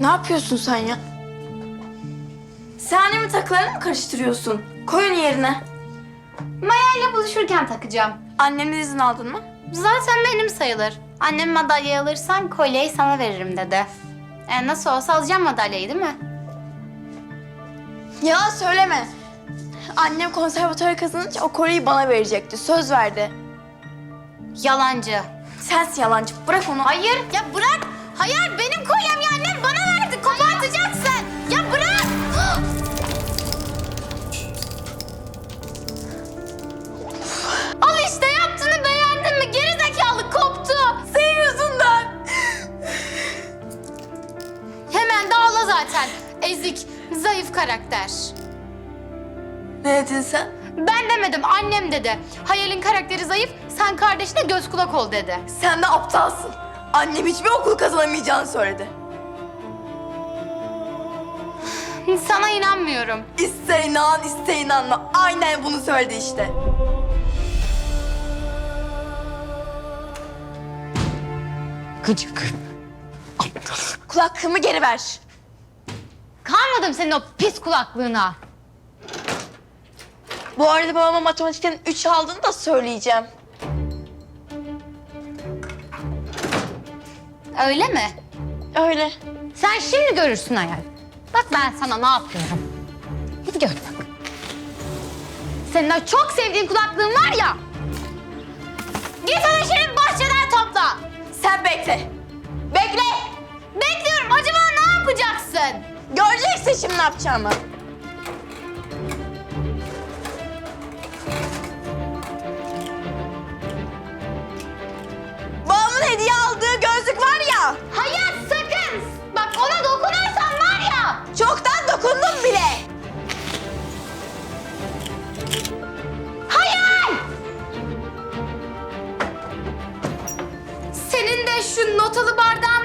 Ne yapıyorsun sen ya? Sen annemin takılarını mı karıştırıyorsun? Koy onu yerine. Maya ile buluşurken takacağım. Annemden izin aldın mı? Zaten benim sayılır. Annem madalyayı alırsan kolyeyi sana veririm dedi. E, nasıl olsa alacağım madalyayı değil mi? Yalan söyleme. Annem konservatuara kazanınca o kolyeyi bana verecekti. Söz verdi. Yalancı. Sensin yalancı. Bırak onu. Hayır ya bırak. Zaten. Ezik, zayıf karakter. Ne dedin sen? Ben demedim, annem dedi. Hayal'in karakteri zayıf, sen kardeşine göz kulak ol dedi. Sen de aptalsın. Annem hiçbir okul kazanamayacağını söyledi. Sana inanmıyorum. İster inan, ister inanma. Aynen bunu söyledi işte. Gıcık. Kulaklığımı geri ver. Kalmadım senin o pis kulaklığına. Bu arada babama matematikten 3 aldığını da söyleyeceğim. Öyle mi? Öyle. Sen şimdi görürsün Hayal. Bak ben sana ne yapıyorum. Hadi gör bak. Senin o çok sevdiğin kulaklığın var ya. Git onu şimdi bahçeden topla. Sen bekle. Bekle. Bekliyorum. Acaba ne yapacaksın? Göreceksin şimdi ne yapacağımı. Babamın hediye aldığı gözlük var ya. Hayat sakın. Bak ona dokunursan var ya. Çoktan dokundum bile. Hayal! Senin de şu notalı bardağın